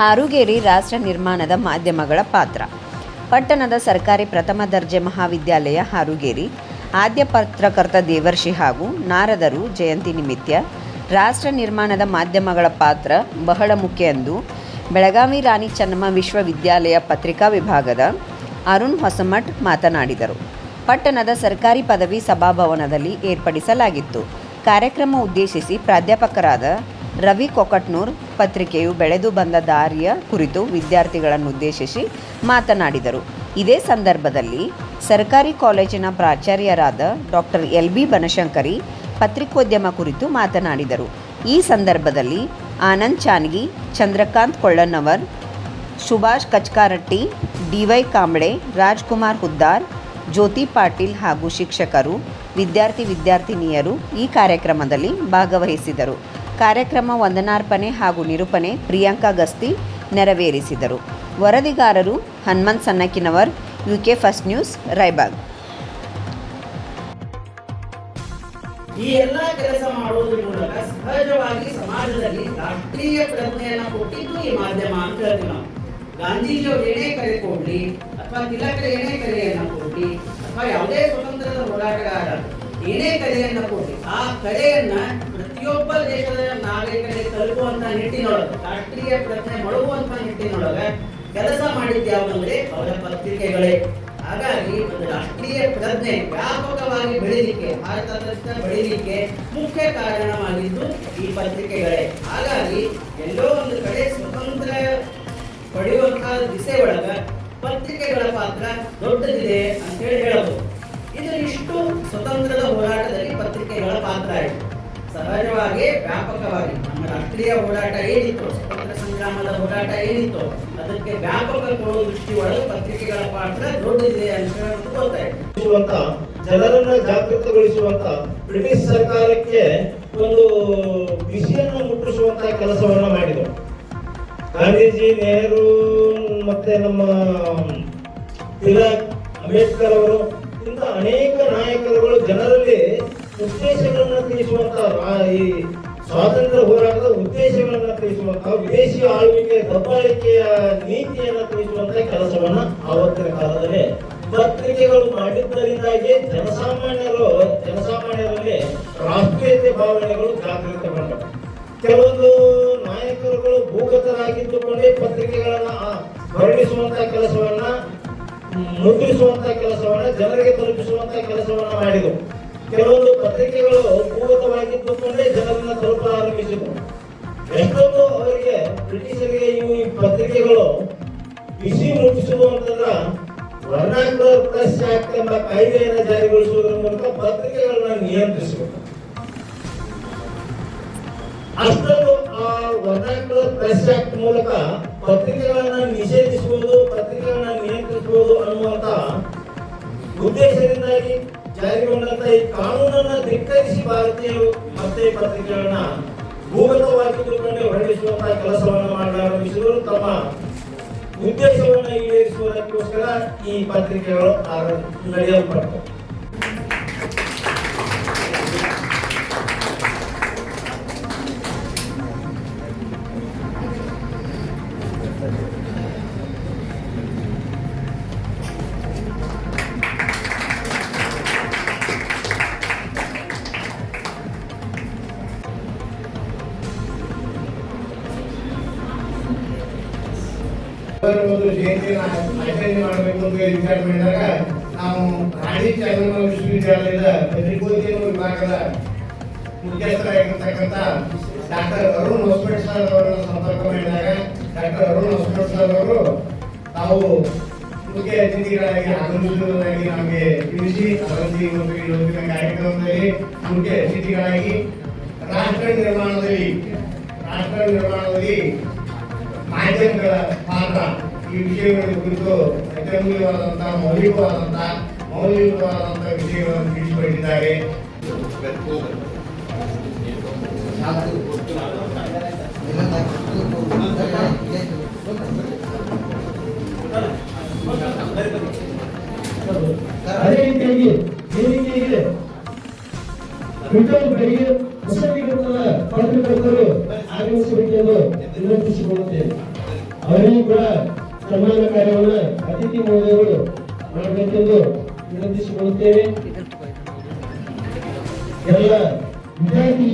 ಹಾರುಗೇರಿ ರಾಷ್ಟ್ರ ನಿರ್ಮಾಣದ ಮಾಧ್ಯಮಗಳ ಪಾತ್ರ. ಪಟ್ಟಣದ ಸರ್ಕಾರಿ ಪ್ರಥಮ ದರ್ಜೆ ಮಹಾವಿದ್ಯಾಲಯ ಹಾರುಗೇರಿ. ಆದ್ಯ ಪತ್ರಕರ್ತ ದೇವರ್ಷಿ ಹಾಗೂ ನಾರದರು ಜಯಂತಿ ನಿಮಿತ್ತ ರಾಷ್ಟ್ರ ನಿರ್ಮಾಣದ ಮಾಧ್ಯಮಗಳ ಪಾತ್ರ ಬಹಳ ಮುಖ್ಯ ಎಂದು ಬೆಳಗಾವಿ ರಾಣಿ ಚೆನ್ನಮ್ಮ ವಿಶ್ವವಿದ್ಯಾಲಯ ಪತ್ರಿಕಾ ವಿಭಾಗದ ಅರುಣ್ ಹೊಸಮಠ್ ಮಾತನಾಡಿದರು. ಪಟ್ಟಣದ ಸರ್ಕಾರಿ ಪದವಿ ಸಭಾಭವನದಲ್ಲಿ ಏರ್ಪಡಿಸಲಾಗಿತ್ತು. ಕಾರ್ಯಕ್ರಮ ಉದ್ದೇಶಿಸಿ ಪ್ರಾಧ್ಯಾಪಕರಾದ ರವಿ ಕೊಕಟ್ನೂರ್ ಪತ್ರಿಕೆಯು ಬೆಳೆದು ಬಂದ ದಾರಿಯ ಕುರಿತು ವಿದ್ಯಾರ್ಥಿಗಳನ್ನು ಉದ್ದೇಶಿಸಿ ಮಾತನಾಡಿದರು. ಇದೇ ಸಂದರ್ಭದಲ್ಲಿ ಸರ್ಕಾರಿ ಕಾಲೇಜಿನ ಪ್ರಾಚಾರ್ಯರಾದ ಡಾಕ್ಟರ್ ಎಲ್ ಬಿ ಬನಶಂಕರಿ ಪತ್ರಿಕೋದ್ಯಮ ಕುರಿತು ಮಾತನಾಡಿದರು. ಈ ಸಂದರ್ಭದಲ್ಲಿ ಆನಂದ್ ಚಾನ್ಗಿ, ಚಂದ್ರಕಾಂತ್ ಕೊಳ್ಳನ್ನವರ್, ಸುಭಾಷ್ ಕಚ್ಕಾರಟ್ಟಿ ಡಿವೈ ಕಾಂಬಳೆ, ರಾಜ್ಕುಮಾರ್ ಹುದ್ದಾರ್, ಜ್ಯೋತಿ ಪಾಟೀಲ್ ಹಾಗೂ ಶಿಕ್ಷಕರು, ವಿದ್ಯಾರ್ಥಿ ವಿದ್ಯಾರ್ಥಿನಿಯರು ಈ ಕಾರ್ಯಕ್ರಮದಲ್ಲಿ ಭಾಗವಹಿಸಿದರು. ಕಾರ್ಯಕ್ರಮ ವಂದನಾರ್ಪಣೆ ಹಾಗೂ ನಿರೂಪಣೆ ಪ್ರಿಯಾಂಕಾ ಗಸ್ತಿ ನೆರವೇರಿಸಿದರು. ವರದಿಗಾರರು Hanumant Sannakinavar UK first news, Raibag. ಈ ಎಲ್ಲ ಕೆಲಸ ಮಾಡುವುದರ ಮೂಲಕ ಸಹಜವಾಗಿ ಸಮಾಜದಲ್ಲಿ ರಾಷ್ಟ್ರೀಯ ಪ್ರಜ್ಞೆಯನ್ನು ಕೊಟ್ಟಿದ್ದು ಈ ಮಾಧ್ಯಮ ಅಂತ ಹೇಳ್ತೀವಿ ನಾವು. ಗಾಂಧೀಜಿಯವರು ಏನೇ ಕರೆ ಕೊಡ್ಲಿ ಅಥವಾ ತಿಲಕರ ಏನೇ ಕರೆಯನ್ನು ಕೊಡ್ಲಿ, ಅಥವಾ ಯಾವುದೇ ಸ್ವತಂತ್ರದ ಹೋರಾಟಗಾರ ಏನೇ ಕಲೆಯನ್ನು ಕೊಡಿ ಆ ಕಲೆಯನ್ನ ಪ್ರತಿಯೊಬ್ಬ ದೇಶದ ನಾಗರಿಕರಿಗೆ ತಲುಪುವಂತ ನಿಟ್ಟಿನೊಳಗೆ, ರಾಷ್ಟ್ರೀಯ ಪ್ರಜ್ಞೆ ಮಳುವಂತ ನಿಟ್ಟಿನೊಳಗೆ ಕೆಲಸ ಮಾಡಿದ್ದು ಯಾವುದಂದ್ರೆ ಅವರ ಪತ್ರಿಕೆಗಳೇ. ಹಾಗಾಗಿ ಒಂದು ರಾಷ್ಟ್ರೀಯ ಪ್ರಜ್ಞೆ ವ್ಯಾಪಕವಾಗಿ ಬೆಳೀಲಿಕ್ಕೆ ಭಾರತದ ಬೆಳೀಲಿಕ್ಕೆ ಮುಖ್ಯ ಕಾರಣವಾಗಿದ್ದು ಈ ಪತ್ರಿಕೆಗಳೇ. ಹಾಗಾಗಿ ಎಲ್ಲೋ ಒಂದು ಕಡೆ ಸ್ವತಂತ್ರ ಪಡೆಯುವಂತಹ ದಿಸೆ ಒಳಗ ಪತ್ರಿಕೆಗಳ ಪಾತ್ರ ದೊಡ್ಡದಿದೆ ಅಂತ ಹೇಳಿ ಹೇಳಬಹುದು. ಇದು ಇಷ್ಟು ಸ್ವತಂತ್ರದ ಹೋರಾಟದಲ್ಲಿ ಪತ್ರಿಕೆಗಳ ಪಾತ್ರ ಆಯಿತು. ಸಹಜವಾಗಿ, ವ್ಯಾಪಕವಾಗಿ, ನಮ್ಮ ರಾಷ್ಟ್ರೀಯ ಹೋರಾಟ ಏನಿತ್ತು, ಸ್ವತಂತ್ರ ಸಂಗ್ರಾಮದ ಹೋರಾಟ ಏನಿತ್ತು, ಅದಕ್ಕೆ ವ್ಯಾಪಕ ಕೊಡುವ ದೃಷ್ಟಿ ಒಳಗೆ ಪತ್ರಿಕೆಗಳ ಪಾತ್ರ ದೊಡ್ಡದಿದೆ ಅಂತ ಗೊತ್ತಾಯ್ತು. ಜನರನ್ನ ಜಾಗೃತಗೊಳಿಸುವಂತ ಬ್ರಿಟಿಷ್ ಸರ್ಕಾರಕ್ಕೆ ಒಂದು ಬಿಸಿಯನ್ನು ಮುಟ್ಟಿಸುವಂತ ಕೆಲಸವನ್ನ ಮಾಡಿದರು. ಗಾಂಧೀಜಿ, ನೆಹರು ಮತ್ತೆ ನಮ್ಮ ತಿಲಕ್ ಅಂಬೇಡ್ಕರ್ ಅವರು ಅನೇಕ ನಾಯಕರುಗಳು ಜನರಲ್ಲಿ ಉದ್ದೇಶಗಳನ್ನ ತಿಳಿಸುವಂತ ಈ ಸ್ವಾತಂತ್ರ್ಯ ಹೋರಾಟದ ಉದ್ದೇಶಗಳನ್ನ ತಿಳಿಸುವಂತ ವಿದೇಶಿ ಆಳ್ವಿಕೆ ದಬ್ಬಾಳಿಕೆಯ ನೀತಿಯನ್ನ ತಿಳಿಸುವಂತ ಕೆಲಸವನ್ನ ಆವತ್ತಿನ ಕಾಲದಲ್ಲಿ ಪತ್ರಿಕೆಗಳು ಮಾಡಿದ್ದರಿಂದಾಗಿ ಜನಸಾಮಾನ್ಯರು ಜನಸಾಮಾನ್ಯರಲ್ಲಿ ರಾಷ್ಟ್ರೀಯತೆ ಭಾವನೆಗಳು ಜಾಗೃತಗೊಂಡವು ಕೆಲವೊಂದು ನಾಯಕರುಗಳು ಭೂಗತರಾಗಿದ್ದುಕೊಂಡೇ ಪತ್ರಿಕೆಗಳನ್ನ ಆ, ಹೊರಡಿಸುವಂತ ಕೆಲಸವನ್ನ ಮ್, ಮುದ್ರಿಸುವಂತ ಕೆಲಸವನ್ನ ಜನರಿಗೆ ತಲುಪಿಸುವಂತ ಕೆಲಸವನ್ನ ಮಾಡಿದವು ಕೆಲವೊಂದು ಪತ್ರಿಕೆಗಳು ಭೂಗತವಾಗಿದ್ದುಕೊಂಡೇ ಜನರನ್ನ ತಲುಪಲಾರಂಭಿಸಿದವು ಎಷ್ಟೊಂದು ಅವರಿಗೆ ಬ್ರಿಟಿಷರಿಗೆ ಇವು ಈ ಪತ್ರಿಕೆಗಳು ಬಿಸಿ ಮುಟ್ಟಿಸುವುದು ಅಂತಂದ್ರ ಪ್ರೆಸ್ ಆಕ್ಟ್ ಎಂಬ ಕಾಯ್ದೆಯನ್ನು ಜಾರಿಗೊಳಿಸುವುದರ ಮೂಲಕ ಪತ್ರಿಕೆಗಳನ್ನ ನಿಯಂತ್ರಿಸಬೇಕು ಅಷ್ಟೊಂದು ಆ ವರ್ನಾಕ್ಯುಲರ್ ಪ್ರೆಸ್ ಮೂಲಕ ಪತ್ರಿಕೆಗಳನ್ನ ನಿಷೇಧಿಸುವುದು ಭಾರತೀಯರು ಮತ್ತೆ ಪತ್ರಿಕೆಗಳನ್ನ ಭೂಗತವಾಗಿ ತಿಳ್ಕೊಂಡು ಹೊರಡಿಸುವಂತಹ ಕೆಲಸವನ್ನು ಮಾಡಲಾರಂಭಿಸಿದರು ತಮ್ಮ ಉದ್ದೇಶವನ್ನು ಈಡೇರಿಸುವುದಕ್ಕೋಸ್ಕರ ಈ ಪತ್ರಿಕೆಗಳು ಆರ- ಆಚರಣೆ ಮಾಡಬೇಕು ಅಂತ ವಿಚಾರ ಮಾಡಿದಾಗ ನಾವು ರಾಣಿ ಚೆನ್ನಮ್ಮ ವಿಶ್ವವಿದ್ಯಾಲಯದ ಪತ್ರಿಕೋದ್ಯಮ ವಿಭಾಗದ ಮುಖ್ಯಸ್ಥರಾಗಿರ್ತಕ್ಕಂಥ ಡಾಕ್ಟರ್ ಅರುಣ್ ಹೊಸಪೇಟ್ ಸರ್ ಸಂಪರ್ಕ ಮಾಡಿದಾಗ ಡಾಕ್ಟರ್ ಅರುಣ್ ಹೊಸಪೇಟ್ ಸರ್ ಅವರು ತಾವು ಮುಖ್ಯ ಅತಿಥಿಗಳಾಗಿ ನಮಗೆ ತಿಳಿಸಿ ಅದರಲ್ಲಿ ಒಂದು ಇವತ್ತಿನ ಕಾರ್ಯಕ್ರಮದಲ್ಲಿ ಮುಖ್ಯ ಅತಿಥಿಗಳಾಗಿ ರಾಷ್ಟ್ರ ನಿರ್ಮಾಣದಲ್ಲಿ ರಾಷ್ಟ್ರ ನಿರ್ಮಾಣದಲ್ಲಿ ಮಾಧ್ಯಮಗಳ ಪಾತ್ರ ಈ ವಿಷಯಗಳ ಕುರಿತು ಅತ್ಯಮೂಲ್ಯವಾದಂತಹ ಮೌಲ್ಯವಾದಂತಹ ಮೌಲ್ಯಯುತವಾದಂತಹ ವಿಷಯಗಳನ್ನು ತಿಳಿಸಿಕೊಟ್ಟಿದ್ದಾರೆ. ಅದೇ ರೀತಿಯಾಗಿ ಪತ್ರಕರ್ತರು ಆಗಮಿಸಬೇಕೆಂದು ವಿನಂತಿಸಿಕೊಳ್ಳುತ್ತೇನೆ. ಎಲ್ಲ ವಿದ್ಯಾರ್ಥಿ